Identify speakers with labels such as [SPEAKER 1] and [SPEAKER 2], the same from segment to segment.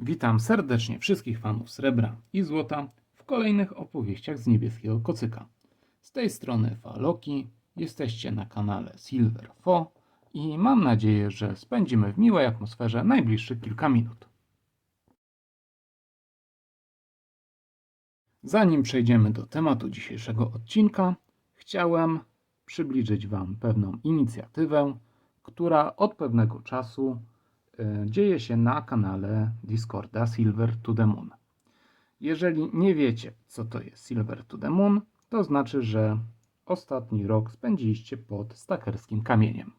[SPEAKER 1] Witam serdecznie wszystkich fanów srebra i złota w kolejnych opowieściach z niebieskiego kocyka. Z tej strony Faloki, jesteście na kanale Silver Fo i mam nadzieję, że spędzimy w miłej atmosferze najbliższych kilka minut. Zanim przejdziemy do tematu dzisiejszego odcinka, chciałem przybliżyć Wam pewną inicjatywę, która od pewnego czasu dzieje się na kanale Discorda Silver to the Moon. Jeżeli nie wiecie, co to jest Silver to the Moon, to znaczy, że ostatni rok spędziliście pod stakerskim kamieniem.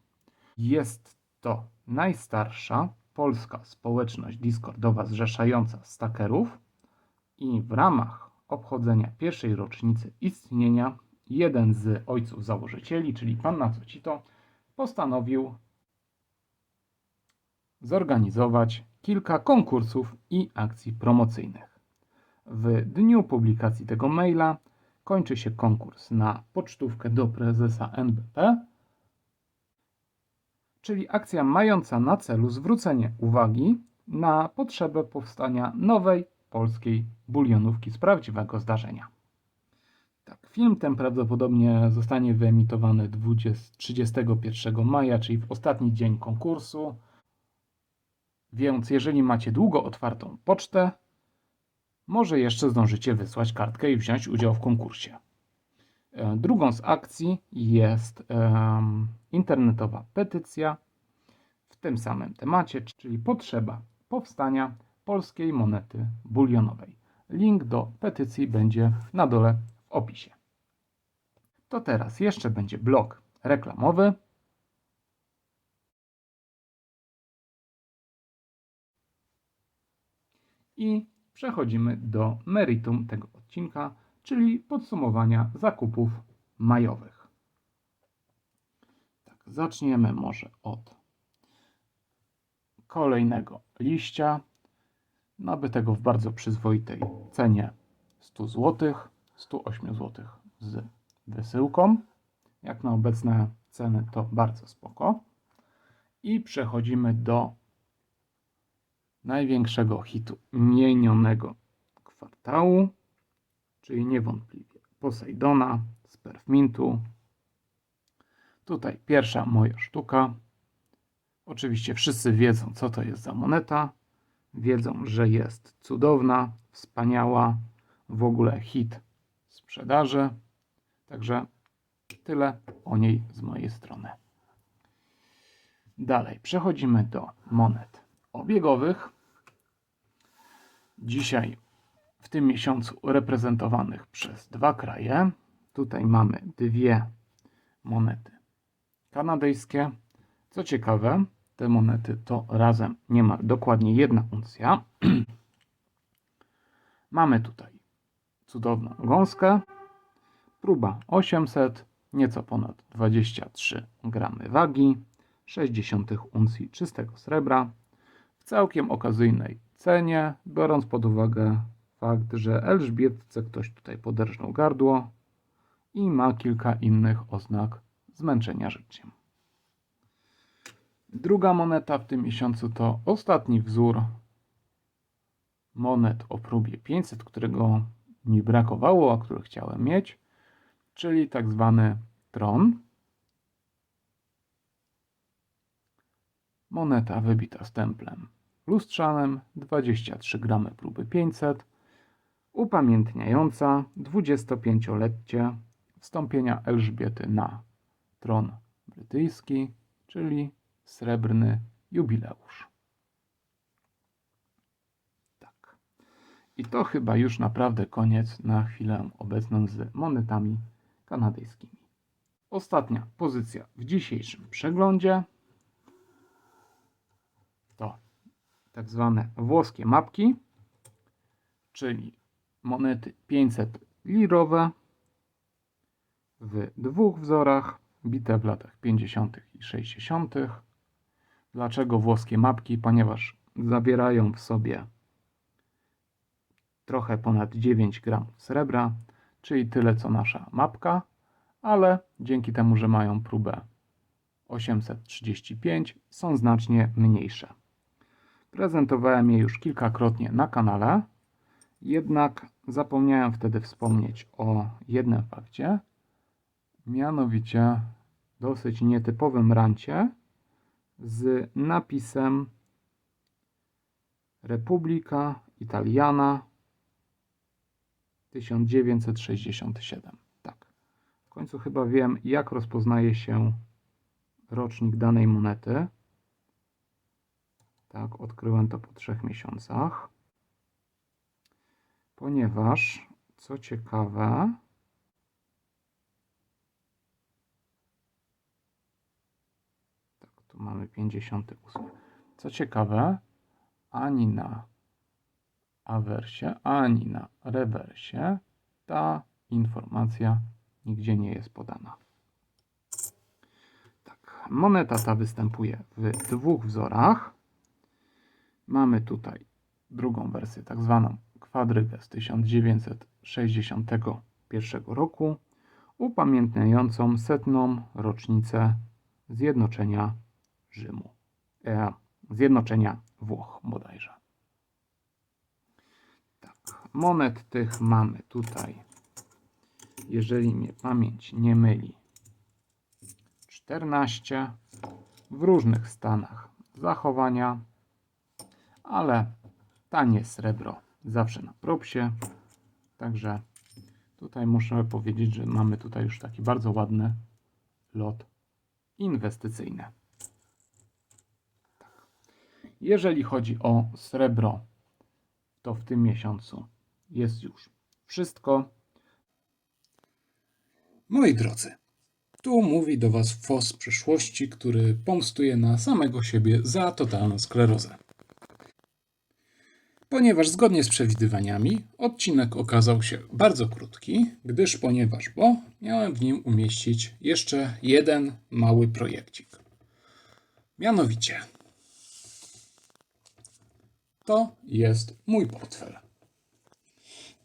[SPEAKER 1] Jest to najstarsza polska społeczność Discordowa zrzeszająca stakerów i w ramach obchodzenia pierwszej rocznicy istnienia jeden z ojców założycieli, czyli pan Nacocito, postanowił zorganizować kilka konkursów i akcji promocyjnych. W dniu publikacji tego maila kończy się konkurs na pocztówkę do prezesa NBP, czyli akcja mająca na celu zwrócenie uwagi na potrzebę powstania nowej polskiej bulionówki z prawdziwego zdarzenia. Tak, film ten prawdopodobnie zostanie wyemitowany 20, 31 maja, czyli w ostatni dzień konkursu. Więc jeżeli macie długo otwartą pocztę, może jeszcze zdążycie wysłać kartkę i wziąć udział w konkursie. E, Drugą z akcji jest em, internetowa petycja w tym samym temacie, czyli potrzeba powstania polskiej monety bulionowej. Link do petycji będzie na dole w opisie. To teraz jeszcze będzie blok reklamowy. I przechodzimy do meritum tego odcinka, czyli podsumowania zakupów majowych. Tak, zaczniemy może od kolejnego liścia, nabytego w bardzo przyzwoitej cenie 100 zł, 108 zł z wysyłką. Jak na obecne ceny to bardzo spoko. I przechodzimy do największego hitu minionego kwartału, czyli niewątpliwie Poseidona z Perfmintu. Tutaj pierwsza moja sztuka. Oczywiście wszyscy wiedzą, co to jest za moneta. Wiedzą, że jest cudowna, wspaniała, w ogóle hit sprzedaży. Także tyle o niej z mojej strony. Dalej przechodzimy do monet obiegowych. Dzisiaj w tym miesiącu reprezentowanych przez dwa kraje. Tutaj mamy dwie monety kanadyjskie. Co ciekawe, te monety to razem niemal dokładnie jedna uncja. mamy tutaj cudowną gąskę. Próba 800, nieco ponad 23 gramy wagi, 60 uncji czystego srebra w całkiem okazyjnej cenie, biorąc pod uwagę fakt, że Elżbietce ktoś tutaj poderżnął gardło i ma kilka innych oznak zmęczenia życiem. Druga moneta w tym miesiącu to ostatni wzór monet o próbie 500, którego mi brakowało, a który chciałem mieć, czyli tak zwany tron. Moneta wybita stemplem lustrzanym, 23 gramy próby 500, upamiętniająca 25-lecie wstąpienia Elżbiety na tron brytyjski, czyli srebrny jubileusz. Tak. I to chyba już naprawdę koniec na chwilę obecną z monetami kanadyjskimi. Ostatnia pozycja w dzisiejszym przeglądzie to tak zwane włoskie mapki, czyli monety 500 lirowe w dwóch wzorach, bite w latach 50. i 60. Dlaczego włoskie mapki? Ponieważ zawierają w sobie trochę ponad 9 gramów srebra, czyli tyle co nasza mapka, ale dzięki temu, że mają próbę 835, są znacznie mniejsze. Prezentowałem je już kilkakrotnie na kanale, jednak zapomniałem wtedy wspomnieć o jednym fakcie, mianowicie dosyć nietypowym rancie z napisem Republika Italiana 1967. Tak. W końcu chyba wiem, jak rozpoznaje się rocznik danej monety. Tak, odkryłem to po trzech miesiącach. Ponieważ, co ciekawe, tak, tu mamy 58. Co ciekawe, ani na awersie, ani na rewersie ta informacja nigdzie nie jest podana. Tak, moneta ta występuje w dwóch wzorach. Mamy tutaj drugą wersję, tak zwaną kwadrygę z 1961 roku, upamiętniającą setną rocznicę zjednoczenia Rzymu, e, zjednoczenia Włoch bodajże. Tak, monet tych mamy tutaj, jeżeli mnie pamięć nie myli, 14 w różnych stanach zachowania, ale tanie srebro zawsze na propsie. Także tutaj muszę powiedzieć, że mamy tutaj już taki bardzo ładny lot inwestycyjny. Jeżeli chodzi o srebro, to w tym miesiącu jest już wszystko. Moi drodzy, tu mówi do Was FOS przyszłości, który pomstuje na samego siebie za totalną sklerozę. Ponieważ zgodnie z przewidywaniami odcinek okazał się bardzo krótki, gdyż ponieważ bo miałem w nim umieścić jeszcze jeden mały projekcik. Mianowicie to jest mój portfel.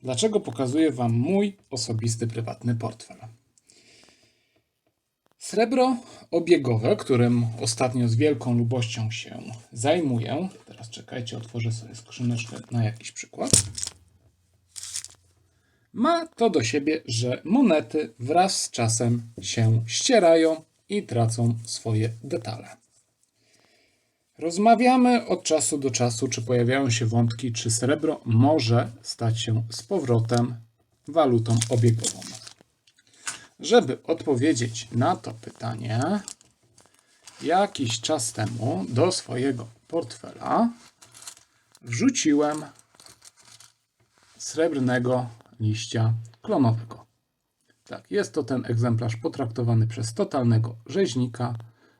[SPEAKER 1] Dlaczego pokazuję Wam mój osobisty, prywatny portfel? Srebro obiegowe, którym ostatnio z wielką lubością się zajmuję. Teraz czekajcie, otworzę sobie skrzyneczkę na jakiś przykład. Ma to do siebie, że monety wraz z czasem się ścierają i tracą swoje detale. Rozmawiamy od czasu do czasu, czy pojawiają się wątki, czy srebro może stać się z powrotem walutą obiegową. Żeby odpowiedzieć na to pytanie, jakiś czas temu do swojego portfela wrzuciłem srebrnego liścia klonowego. Tak, jest to ten egzemplarz potraktowany przez totalnego rzeźnika,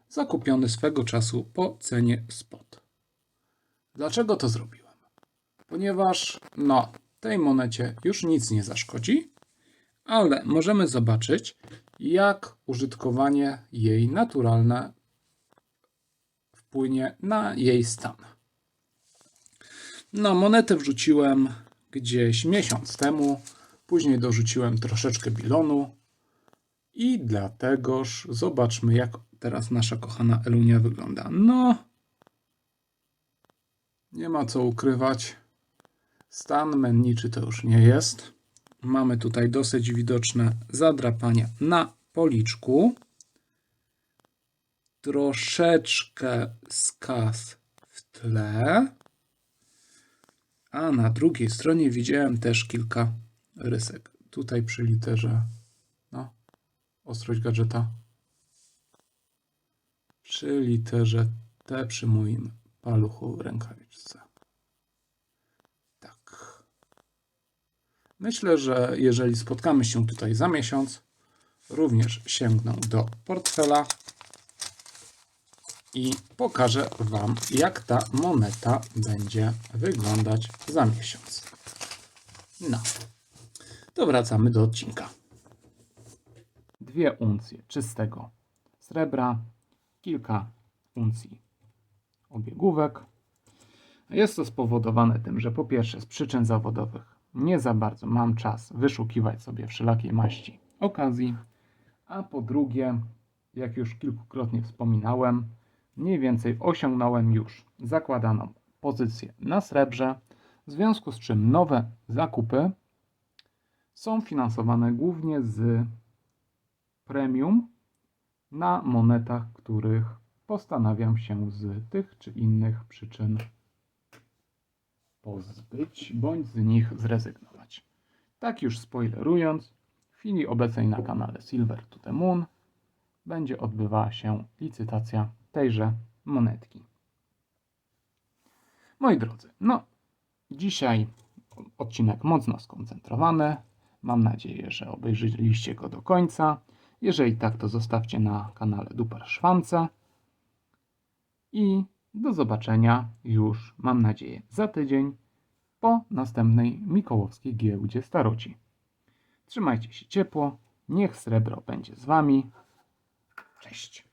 [SPEAKER 1] zakupiony swego czasu po cenie spot. Dlaczego to zrobiłem? Ponieważ, no, tej monecie już nic nie zaszkodzi, ale możemy zobaczyć, jak użytkowanie jej naturalne wpłynie na jej stan. No, monetę wrzuciłem gdzieś miesiąc temu, później dorzuciłem troszeczkę bilonu i dlategoż zobaczmy, jak teraz nasza kochana Elunia wygląda. No, nie ma co ukrywać. Stan menniczy to już nie jest. Mamy tutaj dosyć widoczne zadrapania na policzku. Troszeczkę skaz w tle. A na drugiej stronie widziałem też kilka rysek. Tutaj przy literze, no, ostrość gadżeta. Przy literze T przy moim paluchu rękawiczce. Myślę, że jeżeli spotkamy się tutaj za miesiąc, również sięgnę do portfela i pokażę Wam, jak ta moneta będzie wyglądać za miesiąc. No, to wracamy do odcinka. Dwie uncje czystego srebra, kilka uncji obiegówek. Jest to spowodowane tym, że po pierwsze z przyczyn zawodowych nie za bardzo mam czas wyszukiwać sobie wszelakiej maści okazji, a po drugie, jak już kilkukrotnie wspominałem, mniej więcej osiągnąłem już zakładaną pozycję na srebrze, w związku z czym nowe zakupy są finansowane głównie z premium na monetach, których postanawiam się z tych czy innych przyczyn pozbyć bądź z nich zrezygnować. Tak już spoilerując, w chwili obecnej na kanale Silver to the Moon będzie odbywała się licytacja tejże monetki. Moi drodzy, no dzisiaj odcinek mocno skoncentrowany. Mam nadzieję, że obejrzeliście go do końca. Jeżeli tak, to zostawcie na kanale Duper Szwance. I do zobaczenia już, mam nadzieję, za tydzień po następnej Mikołowskiej giełdzie staroci. Trzymajcie się ciepło, niech srebro będzie z Wami. Cześć.